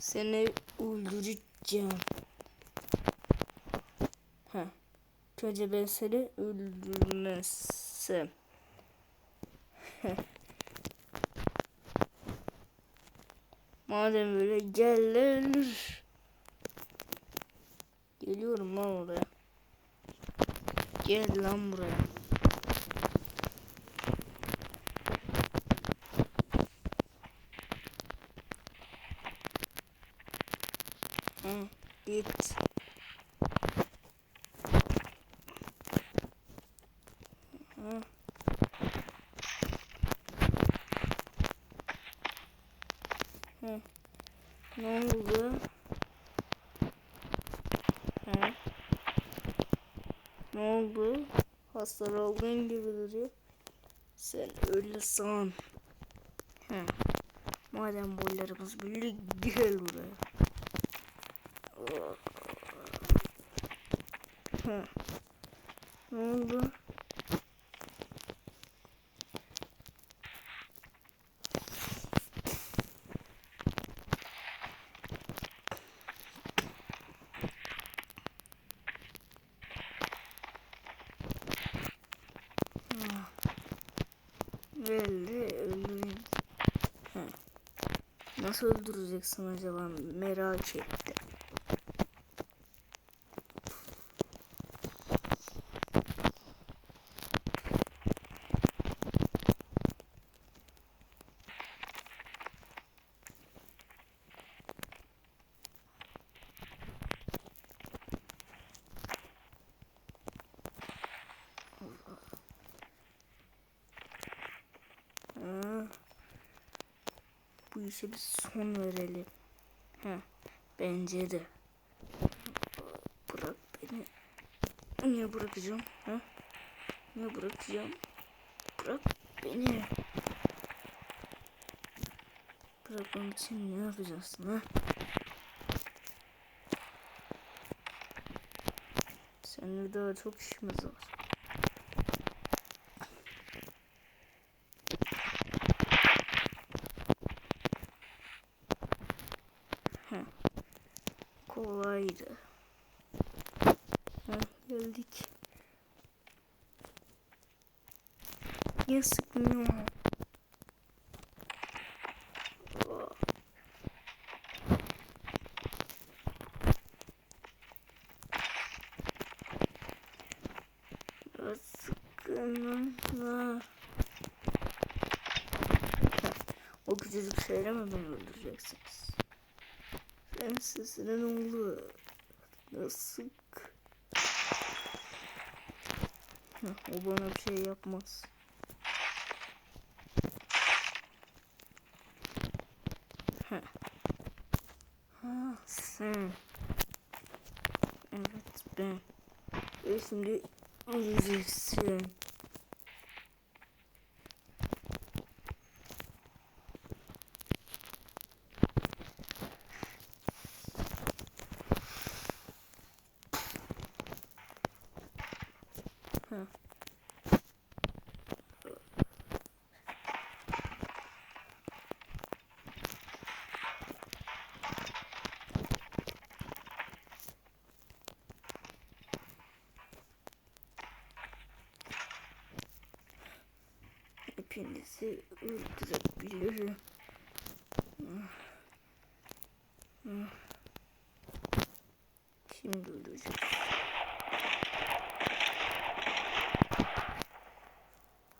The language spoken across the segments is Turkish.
Seni öldüreceğim. Ha. Önce ben seni öldürmezsem. Madem böyle gel lan. Geliyorum lan oraya. Gel lan buraya. Hı, git. Hı. Ne oldu? Hı. Ne oldu? Hastalığın gibi duruyor. Sen öyle san. Hı. Madem boylarımız böyle gel buraya. Hı. Ne oldu? Belli öldüreyim. Hı. Nasıl öldüreceksin acaba merak ettim. Ha. Bu işe bir son verelim. Ha, bence de. Bırak beni. Niye bırakacağım? Ha? Niye bırakacağım? Bırak beni. Bırakmam için ne yapacaksın ha? Seninle daha çok işimiz var. Kolaydı. Heh, geldik. Niye sıkmıyor? Ya Sıkılma. O küçücük şeyle mi beni öldüreceksiniz? Sen sesine ne oldu? Nasıl? O bana bir şey yapmaz. Ha sen. Evet ben. Ve şimdi öleceksin. Ha. Hepinizi öldürebilirim. Şimdi öleceğim.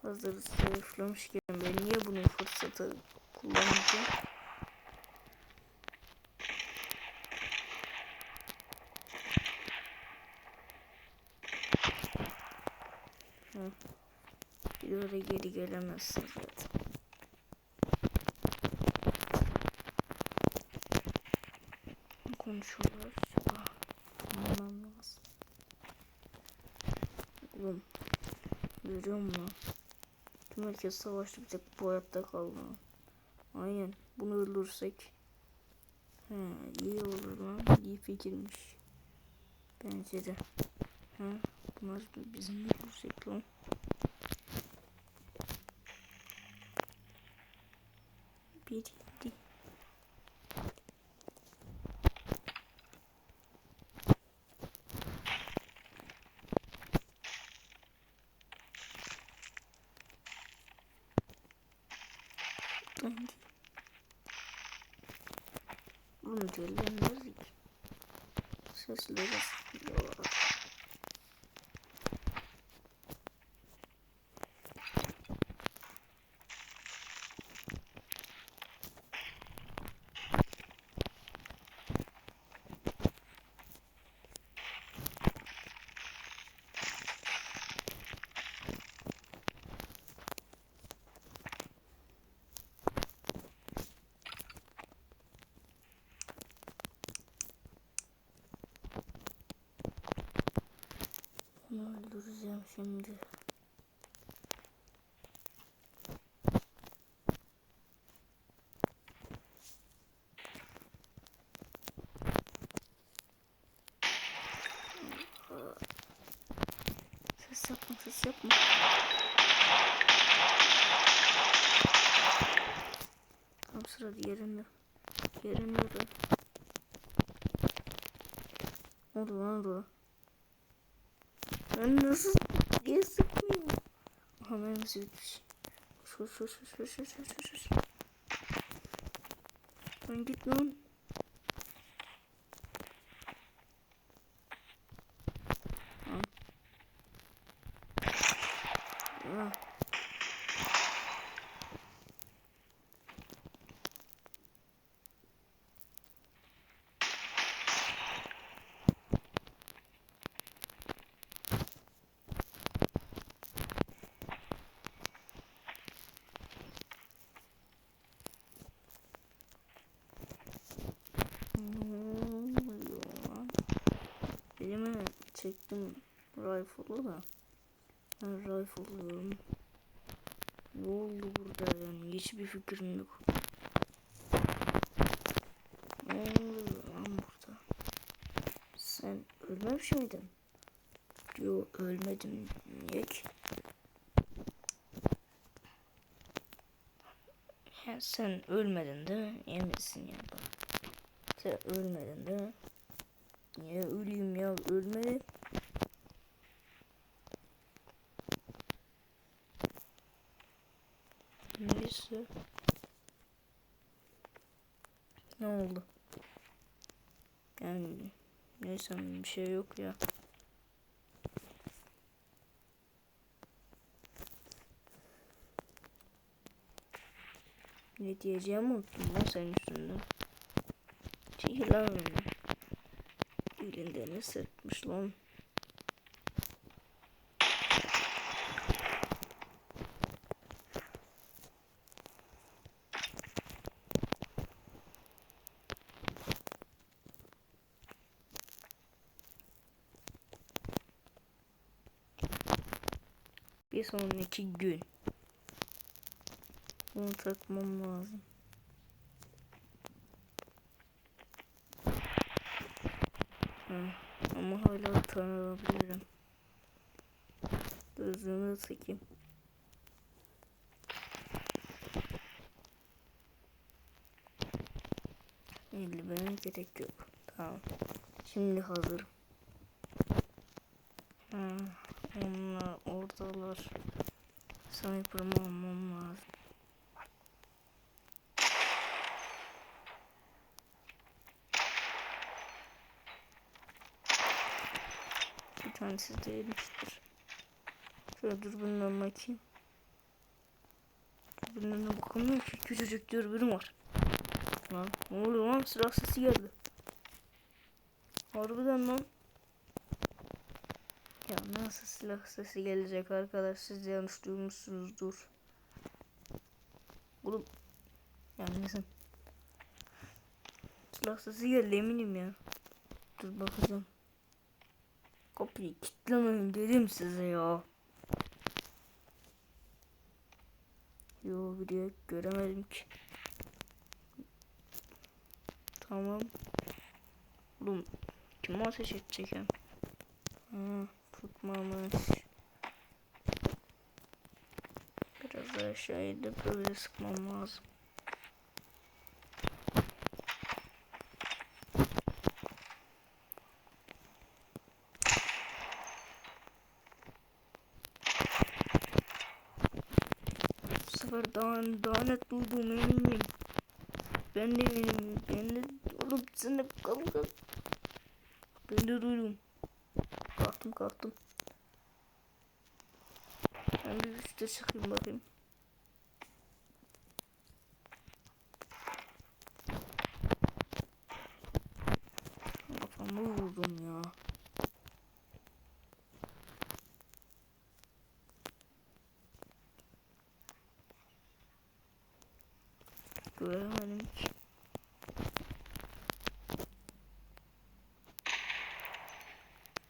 Hazır zayıflamışken ben niye bunun fırsatı kullanacağım? Hı. Bir öyle geri gelemezsin zaten. Konuşuyorlar acaba? Anlamam lazım. Oğlum. Görüyor musun? Tüm herkes savaştı bir tek bu hayatta kaldı. Aynen. Bunu öldürsek. He, iyi olur lan. İyi fikirmiş. Bence de. Ha, bunlar bizim öldürsek lan. biriydi. Bunu görüyor musun? Sesleri sıkıyor. Bunu öldüreceğim şimdi. Ses yapma, ses yapma. Tam sırada yerinde. Yerinde de. Ne oldu lan orada? Ben nasıl niye sıkmıyor? Aha mermisi bitmiş. Koş koş koş koş koş koş koş koş. Lan git lan. Elime çektim rifle'ı da. Ben rifle. Ne oldu burada yani hiçbir fikrim yok. Ne oluyor lan burada? Sen ölmemiş miydin? Yok ölmedim. Niye ki? Sen ölmedin değil mi? Eminsin ya. Sen ölmedin mi? Niye öleyim ya ölmedim. Neyse. Ne oldu? Yani neyse bir şey yok ya. Ne diyeceğimi unuttum lan senin üstünden. Çekil ne sırtmış lan. Bir sonraki gün. Bunu takmam lazım. Ama hala tanıyabilirim. Gözünü sıkayım. Eldivene gerek yok. Tamam. Şimdi hazırım. Ha, onlar oradalar. Sniper'ımı almam lazım. Tanesi değilmiştir. Şöyle dürbünden bakayım. Dürbünden bakamıyorum ki küçücük dürbünüm var. Lan ne oluyor lan silah sesi geldi. Harbiden lan. Ya nasıl silah sesi gelecek arkadaş siz yanlış duymuşsunuzdur. Oğlum. Ya neyse. Silah sesi geldi eminim ya. Dur bakacağım. Kapıyı kilitlemeyin dedim size ya. Yo buraya göremedim ki. Tamam. Oğlum kim ateş edecek ya? Ha, tutmamış. Biraz daha aşağı inip böyle sıkmam lazım. Bu sefer daha, daha net duyduğum eminim. Ben de eminim. Ben de Oğlum sen de kalk kalk. Ben de duydum. Kalktım kalktım. Ben bir üstte çıkayım bakayım. Kafamı vurdum ya. Göremedim ki.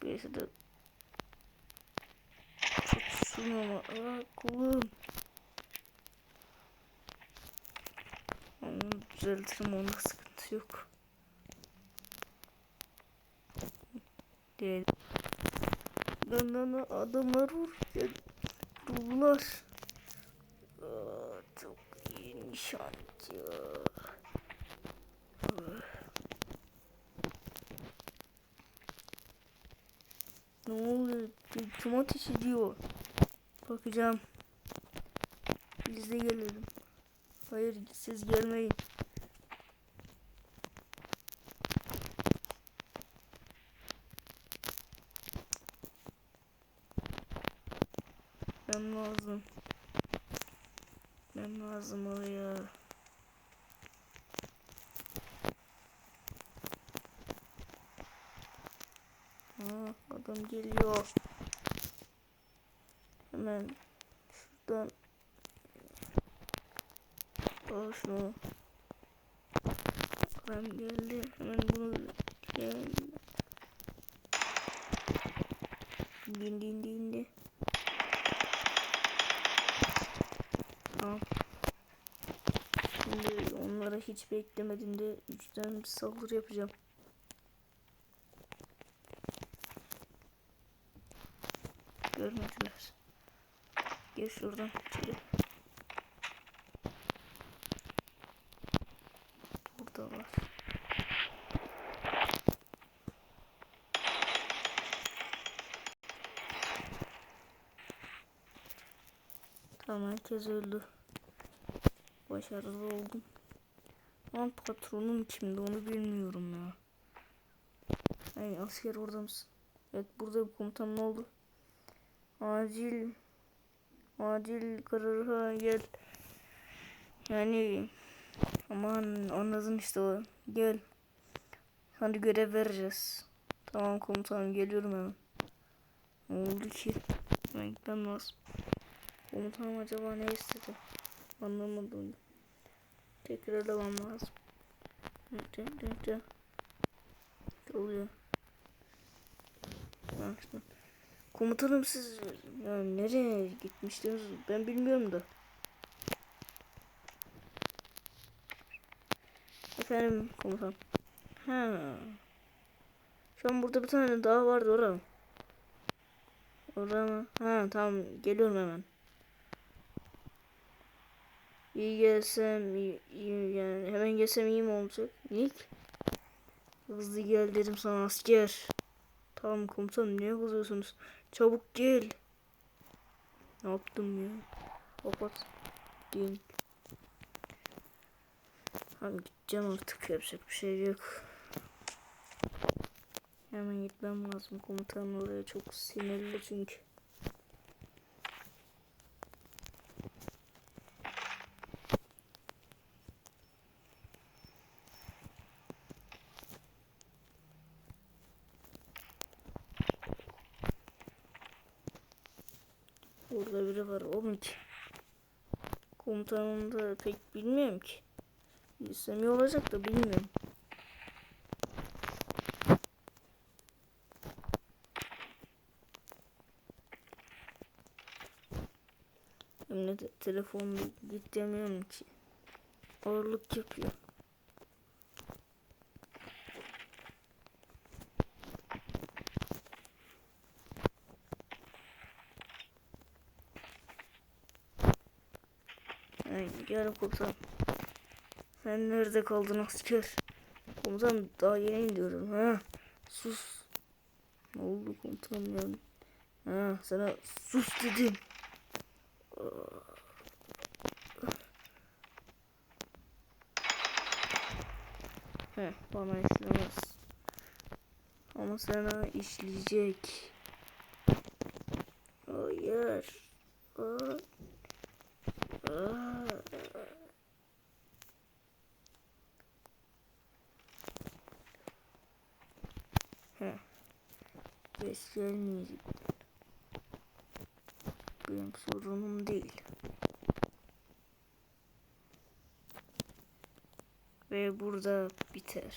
Birisi de tutsun ama. Aa. Onu düzeltirim onda sıkıntı yok. Değil. Lan lan adamlar. Vurdular. Aa, çok iyi nişancı. Ne oluyor? Bir Kim ateş ediyor? Bakacağım. Biz de gelelim. Hayır siz gelmeyin. Ben lazım. Ben lazım oraya. Adam geliyor. Hemen şuradan al şunu. Adam geldi. Hemen bunu gel. Dindi indi indi. Tamam. Şimdi onlara hiç beklemediğimde üçten bir saldırı yapacağım. Görmediler. Gel şuradan içeri. Burada var. Tamam herkes öldü. Başarılı oldum. Ama patronum kimdi onu bilmiyorum ya. Hey asker orada mısın? Evet burada bir komutan ne oldu? Acil acil kararha gel. Yani aman anladın işte o. Gel. Hadi görev vereceğiz. Tamam komutanım geliyorum hemen. Ne oldu ki? Ben gitmem lazım. Komutanım acaba ne istedi? Anlamadım. Tekrar devam lazım. Oluyor? Ha, işte. Komutanım siz ya nereye gitmiştiniz? Ben bilmiyorum da. Efendim komutan. Ha. Şu an burada bir tane daha vardı orada mı? Orada mı? Ha tamam geliyorum hemen. İyi gelsem iyi, iyi yani hemen gelsem iyi mi olacak? Nick? Hızlı gel dedim sana asker. Tamam komutanım niye kızıyorsunuz? Çabuk gel. Ne yaptım ya? Kapat. Değil. Tamam gideceğim artık yapacak bir şey yok. Hemen gitmem lazım komutanın oraya çok sinirli çünkü. Orada biri var oğlum ki. Komutanım da pek bilmiyorum ki. İyi olacak da bilmiyorum. Hem de telefonla git demiyorum ki. Ağırlık yapıyor. Ay, gel komutan. Sen nerede kaldın asker? Komutan daha yeni iniyorum ha. Sus. Ne oldu komutanım ya? Ha sana sus dedim. Heh, bana işlemez. Ama sana işleyecek. Hayır. Aa. Ses gelmeyecek. Benim sorunum değil. Ve burada biter.